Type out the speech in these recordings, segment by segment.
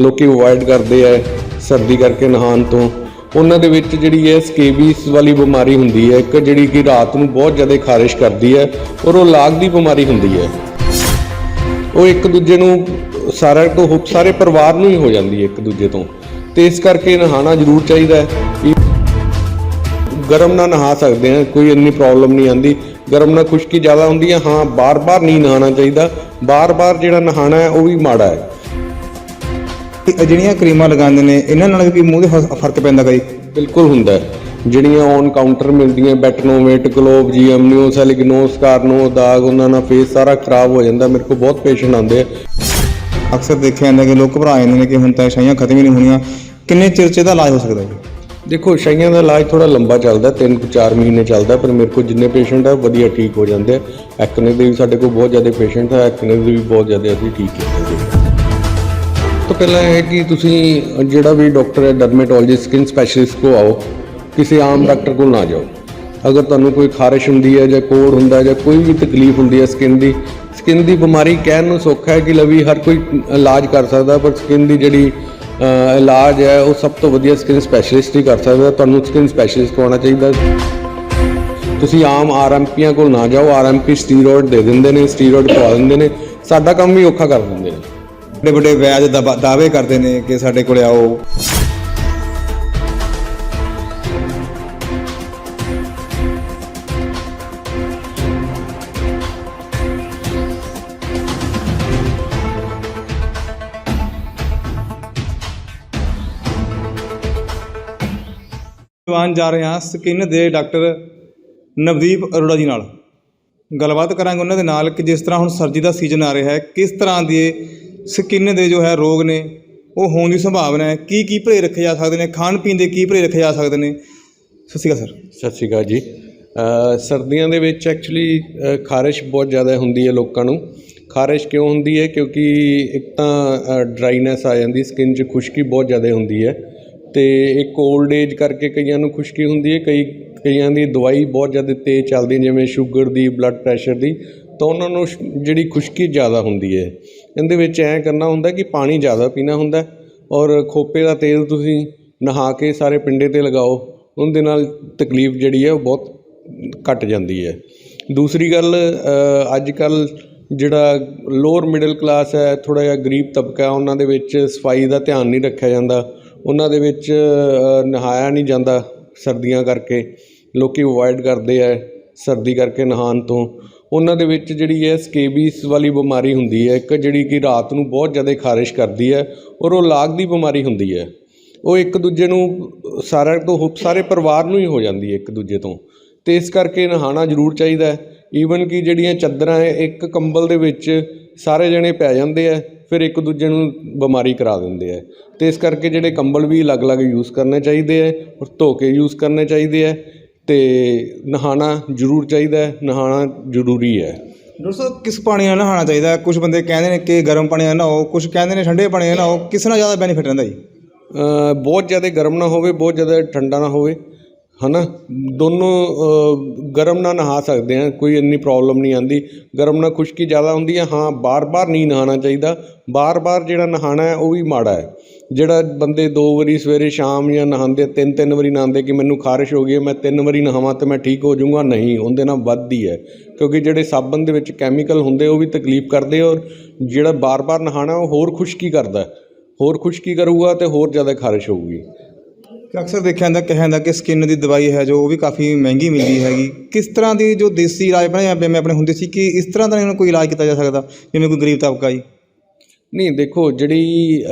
ਲੋਕੀ ਅਵੋਇਡ ਕਰਦੇ ਆ ਸਰਦੀ ਕਰਕੇ ਨਹਾਉਣ ਤੋਂ। ਉਹਨਾਂ ਦੇ ਵਿੱਚ ਜਿਹੜੀ ਹੈ ਸਕੇਬੀਸ ਵਾਲੀ ਬਿਮਾਰੀ ਹੁੰਦੀ ਹੈ, ਇੱਕ ਜਿਹੜੀ ਕਿ ਰਾਤ ਨੂੰ ਬਹੁਤ ਜ਼ਿਆਦਾ ਖਾਰਿਸ਼ ਕਰਦੀ ਹੈ, ਔਰ ਉਹ ਲਾਗ ਦੀ ਬਿਮਾਰੀ ਹੁੰਦੀ ਹੈ। ਉਹ ਇੱਕ ਦੂਜੇ ਨੂੰ ਸਾਰਾ ਤੋਂ ਸਾਰੇ ਪਰਿਵਾਰ ਨੂੰ ਹੀ ਹੋ ਜਾਂਦੀ ਹੈ ਇੱਕ ਦੂਜੇ ਤੋਂ। ਤੇ ਇਸ ਕਰਕੇ ਨਹਾਣਾ ਜ਼ਰੂਰ ਚਾਹੀਦਾ ਹੈ। ਵੀ ਗਰਮ ਨਾਲ ਨਹਾ ਸਕਦੇ ਆ ਕੋਈ ਇੰਨੀ ਪ੍ਰੋਬਲਮ ਨਹੀਂ ਆਂਦੀ ਗਰਮ ਨਾਲ ਖੁਸ਼ਕੀ ਜ਼ਿਆਦਾ ਹੁੰਦੀ ਹੈ, ਹਾਂ, ਬਾਰ-ਬਾਰ ਨਹੀਂ ਨਹਾਣਾ ਚਾਹੀਦਾ। ਬਾਰ-ਬਾਰ ਜਿਹੜਾ ਨਹਾਣਾ ਹੈ, ਉਹ ਵੀ ਮਾੜਾ ਹੈ। ਇਹ ਜਿਹੜੀਆਂ ਕਰੀਮਾਂ ਲਗਾਉਂਦੇ ਨੇ ਇਹਨਾਂ ਨਾਲ ਵੀ ਮੂੰਹ ਦੇ ਫ- ਫ਼ਰਕ ਪੈਂਦਾ ਕਈ ਬਿਲਕੁਲ ਹੁੰਦਾ ਹੈ। ਜਿਹੜੀਆਂ ਔਨ ਕਾਊਂਟਰ ਮਿਲਦੀਆਂ ਬੈਟਨੋਵੇਟ ਗਲੋਬ ਜੀਐਮ ਨਿਓ ਸੈਲਿਗਨੋਸ ਕਾਰਨੋ ਦਾਗ ਉਹਨਾਂ ਨਾਲ ਫੇਸ ਸਾਰਾ ਖਰਾਬ ਹੋ ਜਾਂਦਾ ਮੇਰੇ ਕੋਲ ਬਹੁਤ ਪੇਸ਼ੈਂਟ ਆਉਂਦੇ ਆ। ਅਕਸਰ ਦੇਖਿਆ ਜਾਂਦਾ ਕਿ ਲੋਕ ਘਬਰਾ ਜਾਂਦੇ ਨੇ ਕਿ ਹੁਣ ਤਾਂ ਇਹ ਛਾਈਆਂ ਖਤਮ ਹੀ ਨਹੀਂ ਹੋਣੀਆਂ। ਕਿੰਨੇ ਚਿਰ ਚ ਇਹਦਾ ਇਲਾਜ ਹੋ ਸਕਦਾ ਜੀ? ਦੇਖੋ ਛਾਈਆਂ ਦਾ ਇਲਾਜ ਥੋੜਾ ਲੰਬਾ ਚੱਲਦਾ 3 ਤੋਂ 4 ਮਹੀਨੇ ਚੱਲਦਾ ਪਰ ਮੇਰੇ ਕੋਲ ਜਿੰਨੇ ਪੇਸ਼ੈਂਟ ਆ ਵਧੀਆ ਠੀਕ ਹੋ ਜਾਂਦੇ ਆ। ਐਕਨੇ ਦੇ ਵੀ ਸਾਡੇ ਕੋਲ ਬਹੁਤ ਜ਼ਿਆਦਾ ਪੇਸ਼ੈਂਟ ਆ ਐਕਨੇ ਦੇ ਵੀ ਬਹੁਤ ਜ਼ਿਆਦਾ ਅਸੀਂ ਠੀਕ ਕੀਤੇ ਜੀ ਤੋਂ ਪਹਿਲਾਂ ਇਹ ਹੈ ਕਿ ਤੁਸੀਂ ਜਿਹੜਾ ਵੀ ਡਾਕਟਰ ਹੈ ਡਰਮੇਟੋਲੋਜਿਸਟ ਸਕਿਨ ਸਪੈਸ਼ਲਿਸਟ ਕੋ ਆਓ, ਕਿਸੇ ਆਮ ਡਾਕਟਰ ਕੋਲ ਨਾ ਜਾਓ। ਅਗਰ ਤੁਹਾਨੂੰ ਕੋਈ ਖਾਰਿਸ਼ ਹੁੰਦੀ ਹੈ ਜਾਂ ਕੋੜ ਹੁੰਦਾ ਹੈ ਜਾਂ ਕੋਈ ਵੀ ਤਕਲੀਫ ਹੁੰਦੀ ਹੈ ਸਕਿਨ ਦੀ ਸਕਿਨ ਦੀ ਬਿਮਾਰੀ ਕਹਿਣ ਨੂੰ ਸੌਖਾ ਹੈ ਕਿ ਲਵੀ ਹਰ ਕੋਈ ਇਲਾਜ ਕਰ ਸਕਦਾ, ਪਰ ਸਕਿਨ ਦੀ ਜਿਹੜੀ ਇਲਾਜ ਹੈ, ਉਹ ਸਭ ਤੋਂ ਵਧੀਆ ਸਕਿਨ ਸਪੈਸ਼ਲਿਸਟ ਹੀ ਕਰ ਸਕਦਾ। ਤੁਹਾਨੂੰ ਸਕਿਨ ਸਪੈਸ਼ਲਿਸਟ ਕੋਲ ਚਾਹੀਦਾ ਤੁਸੀਂ ਆਮ ਆਰਐਮਪੀਆਂ ਕੋਲ ਨਾ ਜਾਓ। ਆਰਐਮਪੀ ਸਟੀਰੋਇਡ ਦੇ ਦਿੰਦੇ ਨੇ ਸਟੀਰੋਇਡ ਖਵਾ ਦਿੰਦੇ ਨੇ। ਸਾਡਾ ਕੰਮ ਵੀ ਔਖਾ ਕਰ ਦਿੰਦੇ ਨੇ। ਵੱਡੇ ਵੱਡੇ ਵਿਆਜ ਦਾਅਵੇ ਕਰਦੇ ਨੇ ਕਿ ਸਾਡੇ ਕੋਲ ਆਓ। ਜਵਾਨ ਜਾ ਰਹੇ ਹਾਂ ਸਕਿਨ ਦੇ ਡਾਕਟਰ ਨਵਦੀਪ ਅਰੋੜਾ ਜੀ ਨਾਲ। ਗੱਲਬਾਤ ਕਰਾਂਗੇ ਉਹਨਾਂ ਦੇ ਨਾਲ ਕਿ ਜਿਸ ਤਰ੍ਹਾਂ ਹੁਣ ਸਰਦੀ ਦਾ ਸੀਜ਼ਨ ਆ ਰਿਹਾ ਹੈ, ਕਿਸ ਤਰ੍ਹਾਂ ਦੇ ਸਕਿਨ ਦੇ ਜੋ ਹੈ ਰੋਗ ਨੇ ਉਹ ਹੋਣ ਦੀ ਸੰਭਾਵਨਾ ਹੈ। ਕੀ ਕੀ ਭਰੇ ਰੱਖੇ ਜਾ ਸਕਦੇ ਨੇ? ਖਾਣ ਪੀਣ ਦੇ ਕੀ ਭਰੇ ਰੱਖੇ ਜਾ ਸਕਦੇ ਨੇ? ਸਤਿ ਸ਼੍ਰੀ ਅਕਾਲ ਸਰ। ਸਤਿ ਸ਼੍ਰੀ ਅਕਾਲ ਜੀ। ਸਰਦੀਆਂ ਦੇ ਵਿੱਚ ਐਕਚੁਅਲੀ ਖਾਰਿਸ਼ ਬਹੁਤ ਜ਼ਿਆਦਾ ਹੁੰਦੀ ਹੈ ਲੋਕਾਂ ਨੂੰ। ਖਾਰਿਸ਼ ਕਿਉਂ ਹੁੰਦੀ ਹੈ? ਕਿਉਂਕਿ ਇੱਕ ਤਾਂ ਡਰਾਈਨੈਸ ਆ ਜਾਂਦੀ ਸਕਿਨ 'ਚ ਖੁਸ਼ਕੀ ਬਹੁਤ ਜ਼ਿਆਦਾ ਹੁੰਦੀ ਹੈ। ਤੇ ਇੱਕ 올ਡ ਏਜ ਕਰਕੇ ਕਈਆਂ ਨੂੰ ਖੁਸ਼ਕੀ ਹੁੰਦੀ ਹੈ। ਕਈ ਕਈਆਂ ਦੀ ਦਵਾਈ ਬਹੁਤ ਜ਼ਿਆਦਾ ਤੇਜ਼ ਚੱਲਦੀ ਹੈ, ਜਿਵੇਂ ਸ਼ੂਗਰ ਦੀ ਬਲੱਡ ਪ੍ਰੈਸ਼ਰ ਦੀ। ਤਾਂ ਉਹਨਾਂ ਨੂੰ ਸ਼- ਜਿਹੜੀ ਖੁਸ਼ਕੀ ਜ਼ਿਆਦਾ ਹੁੰਦੀ ਹੈ। ਇਹਦੇ ਵਿੱਚ ਐਂ ਕਰਨਾ ਹੁੰਦਾ ਕਿ ਪਾਣੀ ਜ਼ਿਆਦਾ ਪੀਣਾ ਹੁੰਦਾ ਔਰ ਖੋਪੇ ਦਾ ਤੇਲ ਤੁਸੀਂ ਨਹਾ ਕੇ ਸਾਰੇ ਪਿੰਡੇ ਤੇ ਲਗਾਓ, ਉਹਦੇ ਨਾਲ ਤਕਲੀਫ ਜਿਹੜੀ ਹੈ ਉਹ ਬਹੁਤ ਘਟ ਜਾਂਦੀ ਹੈ। ਦੂਸਰੀ ਗੱਲ ਅੱਜ ਕੱਲ ਜਿਹੜਾ ਲੋਅਰ ਮਿਡਲ ਕਲਾਸ ਹੈ ਥੋੜਾ ਜਿਹਾ ਗਰੀਬ ਤਬਕਾ ਉਹਨਾਂ ਦੇ ਵਿੱਚ ਸਫ਼ਾਈ ਦਾ ਧਿਆਨ ਨਹੀਂ ਰੱਖਿਆ ਜਾਂਦਾ, ਉਹਨਾਂ ਦੇ ਵਿੱਚ ਨਹਾਇਆ ਨਹੀਂ ਜਾਂਦਾ ਸਰਦੀਆਂ ਕਰਕੇ, ਲੋਕੀ ਅਵੋਇਡ ਕਰਦੇ ਆ ਸਰਦੀ ਕਰਕੇ ਨਹਾਉਣ ਤੋਂ। ਉਹਨਾਂ ਦੇ ਵਿੱਚ ਜਿਹੜੀ ਹੈ ਸਕੇਬੀਸ ਵਾਲੀ ਬਿਮਾਰੀ ਹੁੰਦੀ ਹੈ, ਇੱਕ ਜਿਹੜੀ ਕਿ ਰਾਤ ਨੂੰ ਬਹੁਤ ਜ਼ਿਆਦਾ ਖਾਰਿਸ਼ ਕਰਦੀ ਹੈ ਔਰ ਉਹ ਲਾਗ ਦੀ ਬਿਮਾਰੀ ਹੁੰਦੀ ਹੈ। ਉਹ ਇੱਕ ਦੂਜੇ ਨੂੰ ਸਾਰਿਆਂ ਤੋਂ ਹੋ- ਸਾਰੇ ਪਰਿਵਾਰ ਨੂੰ ਹੀ ਹੋ ਜਾਂਦੀ ਹੈ ਇੱਕ ਦੂਜੇ ਤੋਂ। ਤੇ ਇਸ ਕਰਕੇ ਨਹਾਣਾ ਜ਼ਰੂਰ ਚਾਹੀਦਾ ਈਵਨ ਕਿ ਜਿਹੜੀਆਂ ਚਾਦਰਾਂ ਹੈ, ਇੱਕ ਕੰਬਲ ਦੇ ਵਿੱਚ ਸਾਰੇ ਜਣੇ ਪੈ ਜਾਂਦੇ ਆ ਫਿਰ ਇੱਕ ਦੂਜੇ ਨੂੰ ਬਿਮਾਰੀ ਕਰਾ ਦਿੰਦੇ ਆ ਤੇ ਇਸ ਕਰਕੇ ਜਿਹੜੇ ਕੰਬਲ ਵੀ ਅਲੱਗ-ਅਲੱਗ ਯੂਜ਼ ਕਰਨੇ ਚਾਹੀਦੇ ਆ ਔਰ ਧੋ ਕੇ ਯੂਜ਼ ਕਰਨੇ ਚਾਹੀਦੇ ਆ ਤੇ ਨਹਾਣਾ ਜ਼ਰੂਰ ਚਾਹੀਦਾ ਹੈ ਨਹਾਣਾ ਜ਼ਰੂਰੀ ਹੈ। ਡਾਕਟਰ ਸਾਹਿਬ ਕਿਸ ਪਾਣੀ ਨਾਲ ਨਹਾਉਣਾ ਚਾਹੀਦਾ ਕੁਝ ਬੰਦੇ ਕਹਿੰਦੇ ਨੇ ਕਿ ਗਰਮ ਪਾਣੀ ਨਾਲ ਨਹਾਓ ਕੁਝ ਕਹਿੰਦੇ ਨੇ ਠੰਡੇ ਪਾਣੀ ਨਾਲ ਨਹਾਓ ਕਿਸ ਨਾਲ ਜ਼ਿਆਦਾ ਬੈਨੀਫਿਟ ਰਹਿੰਦਾ ਜੀ? ਬਹੁਤ ਜ਼ਿਆਦਾ ਗਰਮ ਨਾ ਹੋਵੇ ਬਹੁਤ ਜ਼ਿਆਦਾ ਠੰਡਾ ਨਾ ਹੋਵੇ ਹਨਾ? ਦੋਨੋਂ ਗਰਮ ਨਾਲ ਨਹਾ ਸਕਦੇ ਆ ਕੋਈ ਇੰਨੀ ਪ੍ਰੋਬਲਮ ਨਹੀਂ ਆਂਦੀ ਗਰਮ ਨਾਲ ਖੁਸ਼ਕੀ ਜ਼ਿਆਦਾ ਹੁੰਦੀ ਹੈ ਹਾਂ ਬਾਰ-ਬਾਰ ਨਹੀਂ ਨਹਾਣਾ ਚਾਹੀਦਾ। ਬਾਰ-ਬਾਰ ਜਿਹੜਾ ਨਹਾਣਾ ਹੈ ਉਹ ਵੀ ਮਾੜਾ ਹੈ। ਜਿਹੜਾ ਬੰਦੇ ਦੋ ਵਾਰੀ ਸਵੇਰੇ ਸ਼ਾਮ ਜਾਂ ਨਹਾਉਂਦੇ, ਤਿੰਨ ਤਿੰਨ ਵਾਰੀ ਨਹਾਉਂਦੇ ਕਿ ਮੈਨੂੰ ਖਾਰਿਸ਼ ਹੋ ਗਈ ਹੈ, ਮੈਂ ਤਿੰਨ ਵਾਰੀ ਨਹਾਵਾਂ ਤੇ ਮੈਂ ਠੀਕ ਹੋ ਜਾਊਂਗਾ? ਨਹੀਂ, ਉਹਦੇ ਨਾਲ ਵੱਧਦੀ ਹੈ। ਕਿਉਂਕਿ ਜਿਹੜੇ ਸਾਬਣ ਦੇ ਵਿੱਚ ਕੈਮੀਕਲ ਹੁੰਦੇ, ਉਹ ਵੀ ਤਕਲੀਫ ਕਰਦੇ ਔਰ ਜਿਹੜਾ ਬਾਰ-ਬਾਰ ਨਹਾਣਾ ਉਹ ਹੋਰ ਖੁਸ਼ਕੀ ਕਰਦਾ ਹੋਰ ਖੁਸ਼ਕੀ ਕਰੂਗਾ ਤੇ ਹੋਰ ਜ਼ਿਆਦਾ ਖਾਰਿਸ਼ ਹੋਊਗੀ। ਅਕਸਰ ਦੇਖਿਆ ਜਾਂਦਾ, ਕਿਹਾ ਜਾਂਦਾ ਕਿ ਸਕਿਨ ਦੀ ਦਵਾਈ ਹੈ ਜੋ, ਉਹ ਵੀ ਕਾਫੀ ਮਹਿੰਗੀ ਮਿਲਦੀ ਹੈਗੀ। ਕਿਸ ਤਰ੍ਹਾਂ ਦੀ ਜੋ ਦੇਸੀ ਇਲਾਜ ਬਣਾਇਆ ਮੈਂ ਆਪਣੇ ਹੁੰਦੇ ਸੀ, ਕਿ ਇਸ ਤਰ੍ਹਾਂ ਦਾ ਇਹਨਾਂ ਕੋਈ ਇਲਾਜ ਕੀਤਾ ਜਾ ਸਕਦਾ, ਜਿਵੇਂ ਕੋਈ ਗਰੀਬ ਤਬਕਾ ਜੀ? ਨਹੀਂ, ਦੇਖੋ, ਜਿਹੜੀ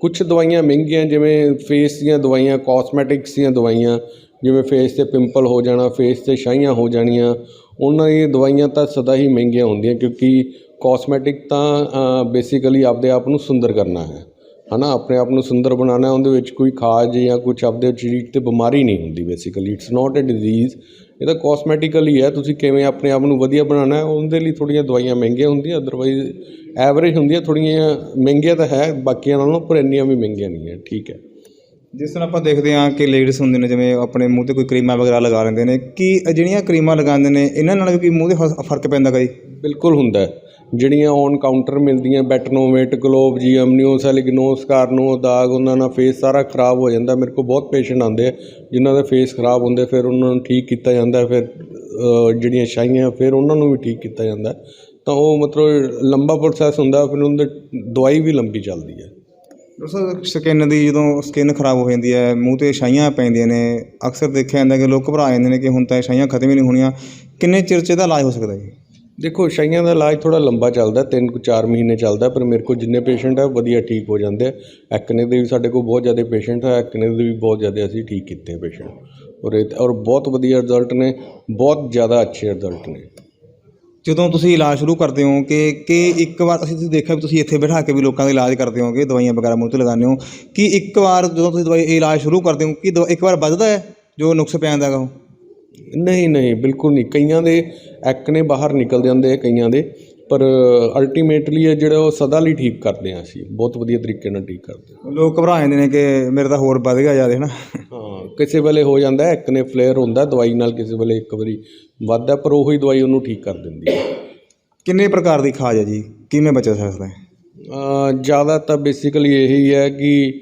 ਕੁਝ ਦਵਾਈਆਂ ਮਹਿੰਗੀਆਂ ਜਿਵੇਂ ਫੇਸ ਦੀਆਂ ਦਵਾਈਆਂ ਕੋਸਮੈਟਿਕਸ ਦੀਆਂ ਦਵਾਈਆਂ, ਜਿਵੇਂ ਫੇਸ ਤੇ ਪਿੰਪਲ ਹੋ ਜਾਣਾ ਫੇਸ ਤੇ ਛਾਈਆਂ ਹੋ ਜਾਣੀਆਂ, ਉਹਨਾਂ ਦੀਆਂ ਦਵਾਈਆਂ ਤਾਂ ਸਦਾ ਹੀ ਮਹਿੰਗੀਆਂ ਹੁੰਦੀਆਂ ਕਿਉਂਕਿ ਕੋਸਮੈਟਿਕ ਤਾਂ ਬੇਸਿਕਲੀ ਆਪਦੇ ਆਪ ਨੂੰ ਸੁੰਦਰ ਕਰਨਾ ਹੈ। ਹਨਾ, ਆਪਣੇ ਆਪ ਨੂੰ ਸੁੰਦਰ ਬਣਾਉਣਾ, ਉਹਦੇ ਵਿੱਚ ਕੋਈ ਖਾਜ ਜਾਂ ਕੁਝ ਆਪਦੇ ਸਰੀਰ ਤੇ ਬਿਮਾਰੀ ਨਹੀਂ ਹੁੰਦੀ basically it's not a disease ਇਹ ਤਾਂ ਕਾਸਮੈਟਿਕਲ ਹੀ ਹੈ ਤੁਸੀਂ ਕਿਵੇਂ ਆਪਣੇ ਆਪ ਨੂੰ ਵਧੀਆ ਬਣਾਉਣਾ ਹੈ ਉਹਦੇ ਲਈ ਥੋੜ੍ਹੀਆਂ ਦਵਾਈਆਂ ਮਹਿੰਗੀਆਂ ਹੁੰਦੀਆਂ ਅਦਰਵਾਈਜ਼ ਐਵਰੇਜ ਹੁੰਦੀਆਂ ਥੋੜ੍ਹੀਆਂ ਮਹਿੰਗੀਆਂ ਤਾਂ ਹੈ ਬਾਕੀਆਂ ਨਾਲੋਂ ਪਰ ਇੰਨੀਆਂ ਵੀ ਮਹਿੰਗੀਆਂ ਨਹੀਂ ਹੈ ਠੀਕ ਹੈ। ਜਿਸ ਤਰ੍ਹਾਂ ਆਪਾਂ ਦੇਖਦੇ ਹਾਂ ਕਿ ਲੇਡੀਜ਼ ਹੁੰਦੇ ਨੇ ਜਿਵੇਂ ਆਪਣੇ ਮੂੰਹ ਤੇ ਕੋਈ ਕਰੀਮਾਂ ਵਗੈਰਾ ਲਗਾ ਲੈਂਦੇ ਨੇ ਕਿ ਜਿਹੜੀਆਂ ਕਰੀਮਾਂ ਲਗਾਉਂਦੇ ਨੇ ਇਹਨਾਂ ਨਾਲ ਵੀ ਕੋਈ ਮੂੰਹ ਦੇ ਫ਼ਰਕ ਪੈਂਦਾ ਕਈ ਬਿਲਕੁਲ ਹੁੰਦਾ ਹੈ। ਜਿਹੜੀਆਂ ਔਨ ਕਾਊਂਟਰ ਮਿਲਦੀਆਂ ਬੈਟਨੋਵੇਟ ਗਲੋਬ ਜੀ ਅਮਨੀਓਸੈਲਿਗਨੋਸ ਕਾਰਨੋ ਦਾਗ ਉਹਨਾਂ ਨਾਲ ਫੇਸ ਸਾਰਾ ਖਰਾਬ ਹੋ ਜਾਂਦਾ। ਮੇਰੇ ਕੋਲ ਬਹੁਤ ਪੇਸ਼ੈਂਟ ਆਉਂਦੇ ਆ, ਜਿਨ੍ਹਾਂ ਦੇ ਫੇਸ ਖਰਾਬ ਹੁੰਦੇ, ਫਿਰ ਉਹਨਾਂ ਨੂੰ ਠੀਕ ਕੀਤਾ ਜਾਂਦਾ, ਫਿਰ ਜਿਹੜੀਆਂ ਛਾਈਆਂ, ਫਿਰ ਉਹਨਾਂ ਨੂੰ ਵੀ ਠੀਕ ਕੀਤਾ ਜਾਂਦਾ। ਤਾਂ ਉਹ ਮਤਲਬ ਲੰਬਾ ਪ੍ਰੋਸੈਸ ਹੁੰਦਾ, ਫਿਰ ਉਹਨਾਂ ਦੀ ਦਵਾਈ ਵੀ ਲੰਬੀ ਚੱਲਦੀ ਹੈ। ਸਰ ਸਕਿਨ ਦੀ ਜਦੋਂ ਸਕਿਨ ਖਰਾਬ ਹੋ ਜਾਂਦੀ ਹੈ, ਮੂੰਹ ਤੇ ਛਾਈਆਂ ਪੈਂਦੀਆਂ ਨੇ, ਅਕਸਰ ਦੇਖਿਆ ਜਾਂਦਾ ਕਿ ਲੋਕ ਘਬਰਾ ਜਾਂਦੇ ਨੇ ਕਿ ਹੁਣ ਤਾਂ ਇਹ ਛਾਈਆਂ ਖਤਮ ਹੀ ਨਹੀਂ ਹੋਣੀਆਂ। ਕਿੰਨੇ ਚਿਰ 'ਚ ਇਹਦਾ ਇਲਾਜ ਹੋ ਸਕਦਾ ਜੀ? ਦੇਖੋ ਛਾਈਆਂ ਦਾ ਇਲਾਜ ਥੋੜਾ ਲੰਬਾ ਚੱਲਦਾ, ਤਿੰਨ ਕੁ ਚਾਰ ਮਹੀਨੇ ਚੱਲਦਾ, ਪਰ ਮੇਰੇ ਕੋਲ ਜਿੰਨੇ ਪੇਸ਼ੈਂਟ ਆ, ਵਧੀਆ ਠੀਕ ਹੋ ਜਾਂਦੇ ਆ। ਐਕਨੇ ਦੇ ਵੀ ਸਾਡੇ ਕੋਲ ਬਹੁਤ ਜ਼ਿਆਦਾ ਪੇਸ਼ੈਂਟ ਆ, ਐਕਨੇ ਦੇ ਵੀ ਬਹੁਤ ਜ਼ਿਆਦਾ ਅਸੀਂ ਠੀਕ ਕੀਤੇ ਪੇਸ਼ੈਂਟ। ਔਰ ਇਹ, ਔਰ ਬਹੁਤ ਵਧੀਆ ਰਿਜ਼ਲਟ ਨੇ, ਬਹੁਤ ਜ਼ਿਆਦਾ ਅੱਛੇ ਰਿਜ਼ਲਟ ਨੇ। ਜਦੋਂ ਤੁਸੀਂ ਇਲਾਜ ਸ਼ੁਰੂ ਕਰਦੇ ਹੋ ਕਿ ਕਿ ਇੱਕ ਵਾਰ ਅਸੀਂ ਤੁਸੀਂ ਦੇਖਿਆ ਵੀ ਤੁਸੀਂ ਇੱਥੇ ਬਿਠਾ ਕੇ ਵੀ ਲੋਕਾਂ ਦਾ ਇਲਾਜ ਕਰਦੇ ਹੋਗੇ, ਦਵਾਈਆਂ ਵਗੈਰਾ ਮੂੰਹ ਤੇ ਲਗਾਉਂਦੇ ਹੋ, ਕਿ ਇੱਕ ਵਾਰ ਜਦੋਂ ਤੁਸੀਂ ਦਵਾਈ, ਇਲਾਜ ਸ਼ੁਰੂ ਕਰਦੇ ਹੋ, ਕਿ ਦਵਾ- ਇੱਕ ਵਾਰ ਵੱਧਦਾ ਹੈ ਜੋ ਨੁਕਸ ਪਿਆ ਜਾਂਦਾ ਹੈਗਾ ਉਹ? ਨਹੀਂ ਨਹੀਂ ਬਿਲਕੁਲ ਨਹੀਂ। ਕਈਆਂ ਦੇ ਐਕਨੇ ਬਾਹਰ ਨਿਕਲ ਜਾਂਦੇ ਆ ਕਈਆਂ ਦੇ। ਪਰ ਅਲਟੀਮੇਟਲੀ ਇਹ ਜਿਹੜਾ ਉਹ ਸਦਾ ਲਈ ਠੀਕ ਕਰਦੇ ਆ ਅਸੀਂ। ਬਹੁਤ ਵਧੀਆ ਤਰੀਕੇ ਨਾਲ ਠੀਕ ਕਰਦੇ ਹਾਂ ਲੋਕ ਘਬਰਾ ਜਾਂਦੇ ਨੇ ਕਿ ਮੇਰੇ ਤਾਂ ਹੋਰ ਵੱਧ ਗਿਆ ਜ਼ਿਆਦਾ ਹੈ ਨਾ ਹਾਂ ਕਿਸੇ ਵੇਲੇ ਹੋ ਜਾਂਦਾ ਐਕਨੇ ਫਲੇਅਰ ਹੁੰਦਾ ਦਵਾਈ ਨਾਲ ਕਿਸੇ ਵੇਲੇ ਇੱਕ ਵਾਰੀ ਵੱਧਦਾ ਪਰ ਉਹੀ ਦਵਾਈ ਉਹਨੂੰ ਠੀਕ ਕਰ ਦਿੰਦੀ ਹੈ ਕਿੰਨੇ ਪ੍ਰਕਾਰ ਦੀ ਖਾਜ ਹੈ ਜੀ? ਕਿਵੇਂ ਬਚਾ ਸਕਦਾ ਹੈ ਜ਼ਿਆਦਾ ਤਾਂ ਬੇਸਿਕਲੀ ਇਹੀ ਹੈ ਕਿ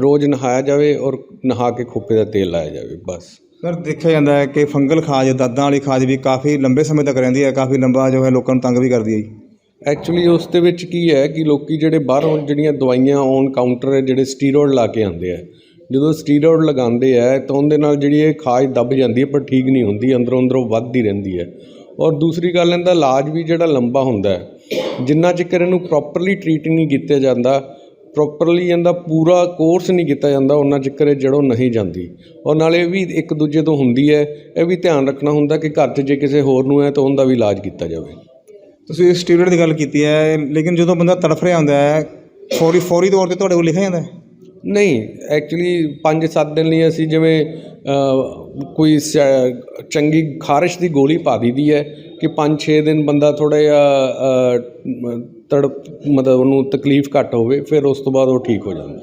ਰੋਜ਼ ਨਹਾਇਆ ਜਾਵੇ ਔਰ ਨਹਾ ਕੇ ਖੋਪੇ ਦਾ ਤੇਲ ਲਾਇਆ ਜਾਵੇ ਬਸ। ਸਰ, ਦੇਖਿਆ ਜਾਂਦਾ ਹੈ ਕਿ ਫੰਗਲ ਖਾਜ, ਦਾਦਾਂ ਵਾਲੀ ਖਾਜ ਵੀ ਕਾਫੀ ਲੰਬੇ ਸਮੇਂ ਤੱਕ ਰਹਿੰਦੀ ਹੈ, ਕਾਫੀ ਲੰਬਾ ਜੋ ਹੈ ਲੋਕਾਂ ਨੂੰ ਤੰਗ ਵੀ ਕਰਦੀ ਹੈ ਜੀ। ਐਕਚੁਅਲੀ ਉਸ ਦੇ ਵਿੱਚ ਕੀ ਹੈ ਕਿ ਲੋਕੀ ਜਿਹੜੇ ਬਾਹਰੋਂ ਜਿਹੜੀਆਂ ਦਵਾਈਆਂ ਔਨ ਕਾਊਂਟਰ ਜਿਹੜੇ ਸਟੀਰੋਇਡ ਲਾ ਕੇ ਆਉਂਦੇ ਆ ਜਦੋਂ ਸਟੀਰੋਇਡ ਲਗਾਉਂਦੇ ਆ ਤਾਂ ਉਹਦੇ ਨਾਲ ਜਿਹੜੀ ਇਹ ਖਾਜ ਦੱਬ ਜਾਂਦੀ ਹੈ, ਪਰ ਠੀਕ ਨਹੀਂ ਹੁੰਦੀ, ਅੰਦਰੋਂ ਅੰਦਰੋਂ ਵੱਧਦੀ ਰਹਿੰਦੀ ਹੈ। ਔਰ ਦੂਸਰੀ ਗੱਲ, ਇਹਦਾ ਇਲਾਜ ਵੀ ਜਿਹੜਾ ਲੰਬਾ ਹੁੰਦਾ ਹੈ, ਜਿੰਨਾ ਚਿਰ ਇਹਨੂੰ ਪ੍ਰੋਪਰਲੀ ਟ੍ਰੀਟ ਨਹੀਂ ਕੀਤਾ ਜਾਂਦਾ ਪ੍ਰੋਪਰਲੀ ਇਹਦਾ ਪੂਰਾ ਕੋਰਸ ਨਹੀਂ ਕੀਤਾ ਜਾਂਦਾ ਉਹਨਾਂ ਚਿਰ ਇਹ ਜੜੋਂ ਨਹੀਂ ਜਾਂਦੀ। ਔਰ ਨਾਲੇ ਇਹ ਵੀ ਇੱਕ ਦੂਜੇ ਤੋਂ ਹੁੰਦੀ ਹੈ ਇਹ ਵੀ ਧਿਆਨ ਰੱਖਣਾ ਹੁੰਦਾ ਕਿ ਘਰ 'ਚ ਜੇ ਕਿਸੇ ਹੋਰ ਨੂੰ ਹੈ ਤਾਂ ਉਹਦਾ ਵੀ ਇਲਾਜ ਕੀਤਾ ਜਾਵੇ। ਤੁਸੀਂ ਸਟੀਰੋਇਡ ਦੀ ਗੱਲ ਕੀਤੀ ਹੈ ਲੇਕਿਨ ਜਦੋਂ ਬੰਦਾ ਤੜਫ ਰਿਹਾ ਹੁੰਦਾ ਹੈ ਫੌਰੀ ਫੌਰੀ ਤੌਰ ਤੇ ਤੁਹਾਡੇ ਕੋਲ ਲਿਖਿਆ ਜਾਂਦਾ ਹੈ? ਨਹੀਂ ਐਕਚੁਅਲੀ 5-7 ਦਿਨ ਲਈ ਅਸੀਂ ਜਿਵੇਂ ਕੋਈ ਚੰਗੀ ਖਾਰਿਸ਼ ਦੀ ਗੋਲੀ ਪਾ ਦਈਦੀ ਹੈ ਕਿ 5-6 ਦਿਨ ਬੰਦਾ ਥੋੜਾ ਜਿਹਾ ਤੜ ਮਤਲਬ ਉਹਨੂੰ ਤਕਲੀਫ ਘੱਟ ਹੋਵੇ ਫਿਰ ਉਸ ਤੋਂ ਬਾਅਦ ਉਹ ਠੀਕ ਹੋ ਜਾਂਦਾ।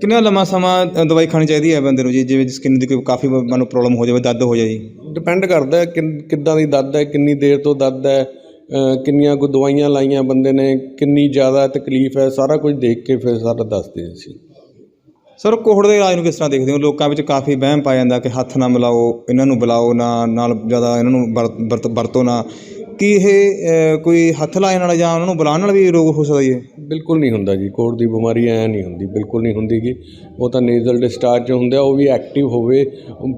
ਕਿੰਨਾ ਲੰਮਾ ਸਮਾਂ ਅ, ਦਵਾਈ ਖਾਣੀ ਚਾਹੀਦੀ ਹੈ ਬੰਦੇ ਨੂੰ ਜੀ? ਜਿਵੇਂ ਸਕਿਨ ਦੀ ਕੋਈ ਕਾਫੀ ਮੈਨੂੰ ਪ੍ਰੋਬਲਮ ਹੋ ਜਾਵੇ ਦਰਦ ਹੋ ਜਾਏ ਜੀ? ਡਿਪੈਂਡ ਕਰਦਾ ਹੈ ਕਿ ਕਿੱਦਾਂ ਦੀ ਦਰਦ ਹੈ ਕਿੰਨੀ ਦੇਰ ਤੋਂ ਦਰਦ ਹੈ ਕਿੰਨੀਆਂ ਕੁ ਦਵਾਈਆਂ ਲਾਈਆਂ ਬੰਦੇ ਨੇ ਕਿੰਨੀ ਜ਼ਿਆਦਾ ਤਕਲੀਫ ਹੈ ਸਾਰਾ ਕੁਝ ਦੇਖ ਕੇ ਫਿਰ ਸਾਰਾ ਦੱਸਦੇ ਅਸੀਂ। ਸਰ ਕੋਹੜ ਦੇ ਇਲਾਜ ਨੂੰ ਕਿਸ ਤਰ੍ਹਾਂ ਦੇਖਦੇ ਹੋ? ਲੋਕਾਂ ਵਿੱਚ ਕਾਫੀ ਵਹਿਮ ਪਾਇਆ ਜਾਂਦਾ ਕਿ ਹੱਥ ਨਾ ਮਿਲਾਓ ਇਹਨਾਂ ਨੂੰ ਬੁਲਾਓ ਨਾ ਨਾਲ ਜ਼ਿਆਦਾ ਇਹਨਾਂ ਨੂੰ ਵਰ- ਵਰਤ ਵਰਤੋ ਨਾ। ਕੀ ਇਹ ਅ, ਕੋਈ ਹੱਥ ਲਾਉਣ ਨਾਲ ਜਾਂ ਉਹਨਾਂ ਨੂੰ ਬੁਲਾਉਣ ਨਾਲ ਵੀ ਰੋਗ ਹੋ ਸਕਦਾ ਜੀ ਇਹ? ਬਿਲਕੁਲ ਨਹੀਂ ਹੁੰਦਾ ਜੀ ਕੋੜ ਦੀ ਬਿਮਾਰੀ ਐ ਨਹੀਂ ਹੁੰਦੀ ਬਿਲਕੁਲ ਨਹੀਂ ਹੁੰਦੀ ਗੀ। ਉਹ ਤਾਂ ਨੇਜ਼ਲ ਡਿਸਚਾਰਜ ਹੁੰਦਾ ਉਹ ਵੀ ਐਕਟਿਵ ਹੋਵੇ।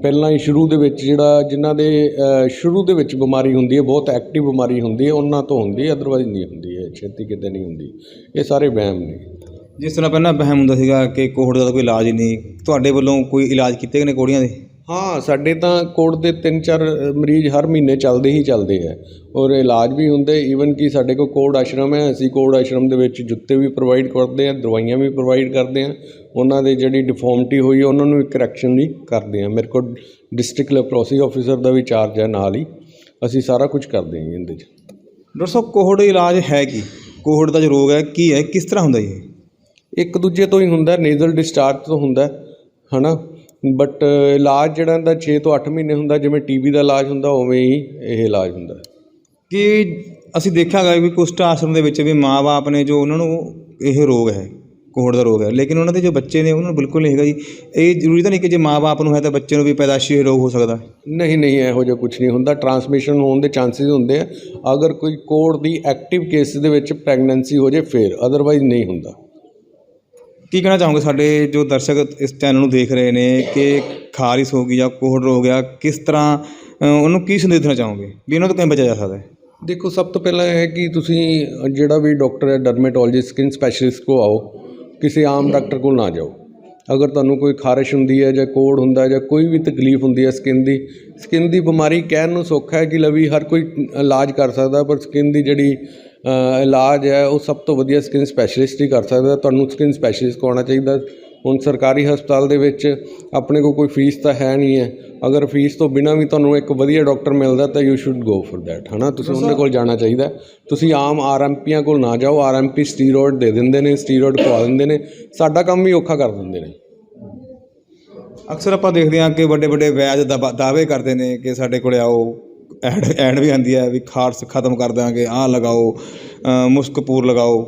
ਪਹਿਲਾਂ ਹੀ ਸ਼ੁਰੂ ਦੇ ਵਿੱਚ ਜਿਹੜਾ ਜਿਨ੍ਹਾਂ ਦੇ ਅ, ਸ਼ੁਰੂ ਦੇ ਵਿੱਚ ਬਿਮਾਰੀ ਹੁੰਦੀ ਹੈ ਬਹੁਤ ਐਕਟਿਵ ਬਿਮਾਰੀ ਹੁੰਦੀ ਹੈ ਉਹਨਾਂ ਤੋਂ ਹੁੰਦੀ ਹੈ ਅਦਰਵਾਈਜ਼ ਨਹੀਂ ਹੁੰਦੀ ਹੈ ਛੇਤੀ ਕਿਤੇ ਨਹੀਂ ਹੁੰਦੀ। ਇਹ ਸਾਰੇ ਵਹਿਮ ਨੇ। ਜਿਸ ਤਰ੍ਹਾਂ ਪਹਿਲਾਂ ਵਹਿਮ ਹੁੰਦਾ ਸੀਗਾ ਕਿ ਕੋਹੜ ਦਾ ਤਾਂ ਕੋਈ ਇਲਾਜ ਹੀ ਨਹੀਂ ਤੁਹਾਡੇ ਵੱਲੋਂ ਕੋਈ ਇਲਾਜ ਕੀਤੇ ਗਏ ਨੇ ਕੋੜੀਆਂ ਦੇ? ਹਾਂ ਸਾਡੇ ਤਾਂ ਕੋੜ ਦੇ 3-4 ਮਰੀਜ਼ ਹਰ ਮਹੀਨੇ ਚੱਲਦੇ ਹੀ ਚੱਲਦੇ ਹੈ ਔਰ ਇਲਾਜ ਵੀ ਹੁੰਦੇ ਈਵਨ ਕਿ ਸਾਡੇ ਕੋਲ ਕੋੜ ਆਸ਼ਰਮ ਹੈ ਅਸੀਂ ਕੋੜ ਆਸ਼ਰਮ ਦੇ ਵਿੱਚ ਜੁੱਤੇ ਵੀ ਪ੍ਰੋਵਾਈਡ ਕਰਦੇ ਹਾਂ ਦਵਾਈਆਂ ਵੀ ਪ੍ਰੋਵਾਈਡ ਕਰਦੇ ਹਾਂ। ਉਹਨਾਂ ਦੇ ਜਿਹੜੀ ਡਿਫਾਰਮਿਟੀ ਹੋਈ ਹੈ ਉਹਨਾਂ ਨੂੰ ਕਰੈਕਸ਼ਨ ਵੀ ਕਰਦੇ ਹਾਂ। ਮੇਰੇ ਕੋਲ ਡਿਸਟ੍ਰਿਕਟ ਲੈਪਰੋਸੀ ਆਫੀਸਰ ਦਾ ਵੀ ਚਾਰਜ ਹੈ ਨਾਲ ਹੀ। ਅਸੀਂ ਸਾਰਾ ਕੁਝ ਕਰਦੇ ਹਾਂ ਇਹਦੇ 'ਚ। ਡਾਕਟਰ ਸਾਹਿਬ ਕੋਹੜ ਇਲਾਜ ਹੈ ਕੀ? ਕੋਹੜ ਦਾ ਜੋ ਰੋਗ ਹੈ ਕੀ ਹੈ ਕਿਸ ਤਰ੍ਹਾਂ ਹੁੰਦਾ ਇਹ? ਇੱਕ ਦੂਜੇ ਤੋਂ ਹੀ ਹੁੰਦਾ ਨੇਜ਼ਲ ਡਿਸਚਾਰਜ ਤੋਂ ਹੁੰਦਾ ਹਨਾ? ਬਟ ਇਲਾਜ ਜਿਹੜਾ ਇਹਦਾ 6 ਤੋਂ 8 ਮਹੀਨੇ ਹੁੰਦਾ ਜਿਵੇਂ ਟੀਬੀ ਦਾ ਇਲਾਜ ਹੁੰਦਾ ਉਵੇਂ ਹੀ ਇਹ ਇਲਾਜ ਹੁੰਦਾ। ਕਿ ਅਸੀਂ ਦੇਖਿਆ ਗਿਆ ਵੀ ਕੁਸ਼ਟ ਆਸ਼ਰਮ ਦੇ ਵਿੱਚ ਵੀ ਮਾਂ-ਬਾਪ ਨੇ ਜੋ ਉਹਨਾਂ ਨੂੰ ਇਹ ਰੋਗ ਹੈ ਕੋਹੜ ਦਾ ਰੋਗ ਹੈ ਲੇਕਿਨ ਉਹਨਾਂ ਦੇ ਜੋ ਬੱਚੇ ਨੇ ਉਹਨਾਂ ਨੂੰ ਬਿਲਕੁਲ ਨਹੀਂ ਹੈਗਾ ਜੀ। ਇਹ ਜ਼ਰੂਰੀ ਤਾਂ ਨਹੀਂ ਕਿ ਜੇ ਮਾਂ-ਬਾਪ ਨੂੰ ਹੈ ਤਾਂ ਬੱਚੇ ਨੂੰ ਵੀ ਪੈਦਾਸ਼ੀ ਇਹ ਰੋਗ ਹੋ ਸਕਦਾ ਨਹੀਂ ਨਹੀਂ ਇਹੋ ਜਿਹਾ ਕੁਝ ਨਹੀਂ ਹੁੰਦਾ। ਟਰਾਂਸਮਿਸ਼ਨ ਹੋਣ ਦੇ ਚਾਂਸਸ ਹੁੰਦੇ ਆ। ਅਗਰ ਕੋਈ ਕੋਡ ਦੀ ਐਕਟਿਵ ਕੇਸ ਦੇ ਵਿੱਚ ਪ੍ਰੈਗਨੈਂਸੀ ਹੋ ਜੇ ਫਿਰ। ਅਦਰਵਾਈਜ਼ ਨਹੀਂ ਹੁੰਦਾ। ਕੀ ਕਹਿਣਾ ਚਾਹੋਗੇ ਸਾਡੇ ਜੋ ਦਰਸ਼ਕ ਇਸ ਚੈਨਲ ਨੂੰ ਦੇਖ ਰਹੇ ਨੇ ਕਿ ਖਾਰਿਸ਼ ਹੋ ਗਈ ਜਾਂ ਕੋਹੜ ਹੋ ਗਿਆ ਕਿਸ ਤਰ੍ਹਾਂ ਅ, ਉਹਨੂੰ ਕੀ ਸੰਦੇਸ਼ ਦੇਣਾ ਚਾਹੋਗੇ? ਵੀ ਇਹਨਾਂ ਤੋਂ ਕਿਵੇਂ ਬਚਿਆ ਜਾ ਸਕਦਾ ਹੈ। ਦੇਖੋ ਸਭ ਤੋਂ ਪਹਿਲਾਂ ਇਹ ਹੈ ਕਿ ਤੁਸੀਂ ਜਿਹੜਾ ਵੀ ਡਾਕਟਰ ਹੈ ਡਰਮੇਟੋਲੋਜਿਸਟ ਸਕਿਨ ਸਪੈਸ਼ਲਿਸਟ ਕੋ ਆਓ ਕਿਸੇ ਆਮ ਡਾਕਟਰ ਕੋਲ ਨਾ ਜਾਓ। ਅਗਰ ਤੁਹਾਨੂੰ ਕੋਈ ਖਾਰਿਸ਼ ਹੁੰਦੀ ਹੈ ਜਾਂ ਕੋੜ ਹੁੰਦਾ ਹੈ ਜਾਂ ਕੋਈ ਵੀ ਤਕਲੀਫ ਹੁੰਦੀ ਹੈ ਸਕਿਨ ਦੀ ਸਕਿਨ ਦੀ ਬਿਮਾਰੀ ਕਹਿਣ ਨੂੰ ਸੌਖਾ ਹੈ ਕਿ ਲਵੀ ਹਰ ਕੋਈ ਇਲਾਜ ਕਰ ਸਕਦਾ ਪਰ ਸਕਿਨ ਦੀ ਜਿਹੜੀ ਇਲਾਜ ਹੈ ਉਹ ਸਭ ਤੋਂ ਵਧੀਆ ਸਕਿਨ ਸਪੈਸ਼ਲਿਸਟ ਹੀ ਕਰ ਸਕਦਾ। ਤੁਹਾਨੂੰ ਸਕਿਨ ਸਪੈਸ਼ਲਿਸਟ ਕੋਲ ਚਾਹੀਦਾ। ਹੁਣ ਸਰਕਾਰੀ ਹਸਪਤਾਲ ਦੇ ਵਿੱਚ ਆਪਣੇ ਕੋਲ ਕੋਈ ਫੀਸ ਤਾਂ ਹੈ ਨਹੀਂ ਹੈ। ਅਗਰ ਫੀਸ ਤੋਂ ਬਿਨਾਂ ਵੀ ਤੁਹਾਨੂੰ ਇੱਕ ਵਧੀਆ ਡਾਕਟਰ ਮਿਲਦਾ ਤਾਂ you should go for that ਹਨਾ? ਤੁਸੀਂ ਉਹਦੇ ਕੋਲ ਜਾਣਾ ਚਾਹੀਦਾ। ਤੁਸੀਂ ਆਮ ਆਰ ਐੱਮ ਪੀਆਂ ਕੋਲ ਨਾ ਜਾਓ। ਆਰ ਐੱਮ ਪੀ ਸਟੀਰੋਇਡ ਦੇ ਦਿੰਦੇ ਨੇ ਸਟੀਰੋਇਡ ਖਵਾ ਦਿੰਦੇ ਨੇ। ਸਾਡਾ ਕੰਮ ਵੀ ਔਖਾ ਕਰ ਦਿੰਦੇ ਨੇ। ਅਕਸਰ ਆਪਾਂ ਦੇਖਦੇ ਹਾਂ ਕਿ ਵੱਡੇ ਵੱਡੇ ਵੈਦ ਦਾਅਵੇ ਕਰਦੇ ਨੇ ਕਿ ਸਾਡੇ ਕੋਲ ਆਓ। ਐਡ ਐਡ ਵੀ ਆਉਂਦੀ ਹੈ ਵੀ ਖਾਰਸ ਖਤਮ ਕਰ ਦਾਂਗੇ ਆਹ ਲਗਾਓ ਮੁਸਕਪੂਰ ਲਗਾਓ।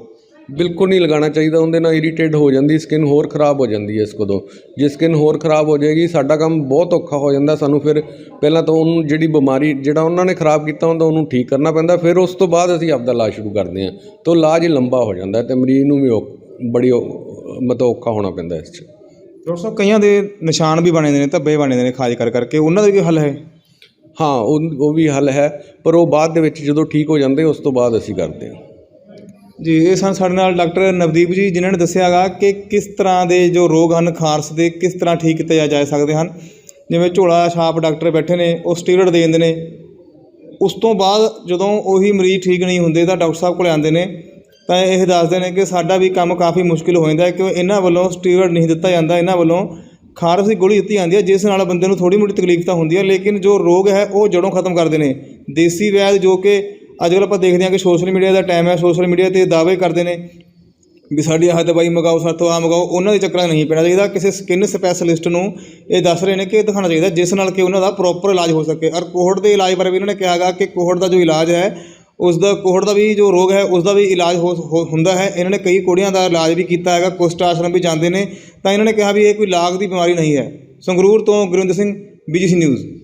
ਬਿਲਕੁਲ ਨਹੀਂ ਲਗਾਉਣਾ ਚਾਹੀਦਾ ਉਹਦੇ ਨਾਲ ਇਰੀਟੇਟ ਹੋ ਜਾਂਦੀ ਸਕਿਨ ਹੋਰ ਖਰਾਬ ਹੋ ਜਾਂਦੀ ਹੈ ਇਸ ਕੋਲੋਂ ਜੇ ਸਕਿਨ ਹੋਰ ਖਰਾਬ ਹੋ ਜਾਏਗੀ ਸਾਡਾ ਕੰਮ ਬਹੁਤ ਔਖਾ ਹੋ ਜਾਂਦਾ ਸਾਨੂੰ ਫਿਰ ਪਹਿਲਾਂ ਤਾਂ ਉਹਨੂੰ ਜਿਹੜੀ ਬਿਮਾਰੀ ਜਿਹੜਾ ਉਹਨਾਂ ਨੇ ਖਰਾਬ ਕੀਤਾ ਹੁੰਦਾ ਉਹਨੂੰ ਠੀਕ ਕਰਨਾ ਪੈਂਦਾ ਫਿਰ ਉਸ ਤੋਂ ਬਾਅਦ ਅਸੀਂ ਆਪਦਾ ਇਲਾਜ ਸ਼ੁਰੂ ਕਰਦੇ ਹਾਂ। ਤਾਂ ਇਲਾਜ ਲੰਬਾ ਹੋ ਜਾਂਦਾ ਤੇ ਮਰੀਜ਼ ਨੂੰ ਵੀ ਬੜੀ ਮਤਲਬ ਔਖਾ ਹੋਣਾ ਪੈਂਦਾ ਇਸ 'ਚ। ਸਾਹਿਬ ਕਈਆਂ ਦੇ ਨਿਸ਼ਾਨ ਵੀ ਬਣੇ ਦੇ ਨੇ ਧੱਬੇ ਬਣੇ ਦੇ ਨੇ ਖਾਜ ਕਰ ਕਰਕੇ ਉਹਨਾਂ ਦਾ ਵੀ ਹੱਲ ਹੈ? ਹਾਂ, ਉਹ ਉਹ ਵੀ ਹੱਲ ਹੈ, ਪਰ ਉਹ ਬਾਅਦ ਦੇ ਵਿੱਚ ਜਦੋਂ ਠੀਕ ਹੋ ਜਾਂਦੇ, ਉਸ ਤੋਂ ਬਾਅਦ ਅਸੀਂ ਕਰਦੇ ਹਾਂ। ਜੀ, ਇਹ ਸਨ ਸਾਡੇ ਨਾਲ ਡਾਕਟਰ ਨਵਦੀਪ ਜੀ, ਜਿਨ੍ਹਾਂ ਨੇ ਦੱਸਿਆਗਾ ਕਿ ਕਿਸ ਤਰ੍ਹਾਂ ਦੇ ਜੋ ਰੋਗ ਹਨ, ਖਾਰਸ ਦੇ, ਕਿਸ ਤਰ੍ਹਾਂ ਠੀਕ ਕੀਤੇ ਜਾ- ਸਕਦੇ ਹਨ। ਜਿਵੇਂ ਝੋਲਾ ਛਾਪ ਡਾਕਟਰ ਬੈਠੇ ਨੇ, ਉਹ ਸਟੀਰੋਇਡ ਦੇ ਦਿੰਦੇ ਨੇ। ਉਸ ਤੋਂ ਬਾਅਦ ਜਦੋਂ ਉਹੀ ਮਰੀਜ਼ ਠੀਕ ਨਹੀਂ ਹੁੰਦੇ ਤਾਂ ਡਾਕਟਰ ਸਾਹਿਬ ਕੋਲ ਆਉਂਦੇ ਨੇ, ਤਾਂ ਇਹ ਦੱਸਦੇ ਨੇ ਕਿ ਸਾਡਾ ਵੀ ਕੰਮ ਕਾਫੀ ਮੁਸ਼ਕਿਲ ਹੋ ਜਾਂਦਾ ਹੈ ਕਿ ਇਹਨਾਂ ਵੱਲੋਂ ਸਟੀਰੋਇਡ ਨਹੀਂ ਦਿੱਤਾ ਜਾਂਦਾ, ਇਹਨਾਂ ਵੱਲੋਂ ਖਾਰਸ ਦੀ ਗੋਲੀ ਦਿੱਤੀ ਜਾਂਦੀ ਹੈ, ਜਿਸ ਨਾਲ ਬੰਦੇ ਨੂੰ ਥੋੜੀ ਮੋਟੀ ਤਕਲੀਫ ਤਾਂ ਹੁੰਦੀ ਹੈ, ਲੇਕਿਨ ਜੋ ਰੋਗ ਹੈ, ਉਹ ਜੜੋਂ ਖਤਮ ਕਰਦੇ ਨੇ। ਦੇਸੀ ਵੈਦ ਜੋ ਕਿ ਅੱਜ ਕੱਲ੍ਹ ਆਪਾਂ ਦੇਖਦੇ ਹਾਂ ਕਿ ਸੋਸ਼ਲ ਮੀਡੀਆ ਦਾ ਟਾਈਮ ਹੈ, ਸੋਸ਼ਲ ਮੀਡੀਆ ਤੇ ਦਾਅਵੇ ਕਰਦੇ ਨੇ ਵੀ ਸਾਡੀ ਆਹ ਦਵਾਈ ਮੰਗਾਓ, ਸਾਥੋਂ ਆ ਮੰਗਾਓ, ਉਹਨਾਂ ਦੇ ਚੱਕਰਾਂ 'ਚ ਨਹੀਂ ਪੈਣਾ ਚਾਹੀਦਾ। ਕਿਸੇ ਸਕਿਨ ਸਪੈਸ਼ਲਿਸਟ ਨੂੰ ਇਹ ਦੱਸ ਰਹੇ ਨੇ ਕਿ ਇਹ ਦਿਖਾਉਣਾ ਚਾਹੀਦਾ, ਜਿਸ ਨਾਲ ਕਿ ਉਹਨਾਂ ਦਾ ਪ੍ਰੋਪਰ ਇਲਾਜ ਹੋ ਸਕੇ। ਔਰ ਕੋਹੜ ਦੇ ਇਲਾਜ ਬਾਰੇ ਵੀ ਇਹਨਾਂ ਨੇ ਕਿਹਾਗਾ ਕਿ ਕੋਹੜ ਦਾ ਜੋ ਇਲਾਜ ਹੈ ਉਸ ਦਾ ਕੋਹੜ ਦਾ ਵੀ ਜੋ ਰੋਗ ਹੈ ਉਸ ਦਾ ਵੀ ਇਲਾਜ ਹੋ ਹੋ- ਹੁੰਦਾ ਹੈ। ਇਹਨਾਂ ਨੇ ਕਈ ਕੋੜੀਆਂ ਦਾ ਇਲਾਜ ਵੀ ਕੀਤਾ ਹੈਗਾ ਕੁਸ਼ਟ ਆਸ਼ਰਮ ਵੀ ਜਾਂਦੇ ਨੇ। ਤਾਂ ਇਹਨਾਂ ਨੇ ਕਿਹਾ ਵੀ ਇਹ ਕੋਈ ਲਾਗ ਦੀ ਬਿਮਾਰੀ ਨਹੀਂ ਹੈ। ਸੰਗਰੂਰ ਤੋਂ ਗੁਰਿੰਦਰ ਸਿੰਘ, ਬੀਜੀਸੀ ਨਿਊਜ਼।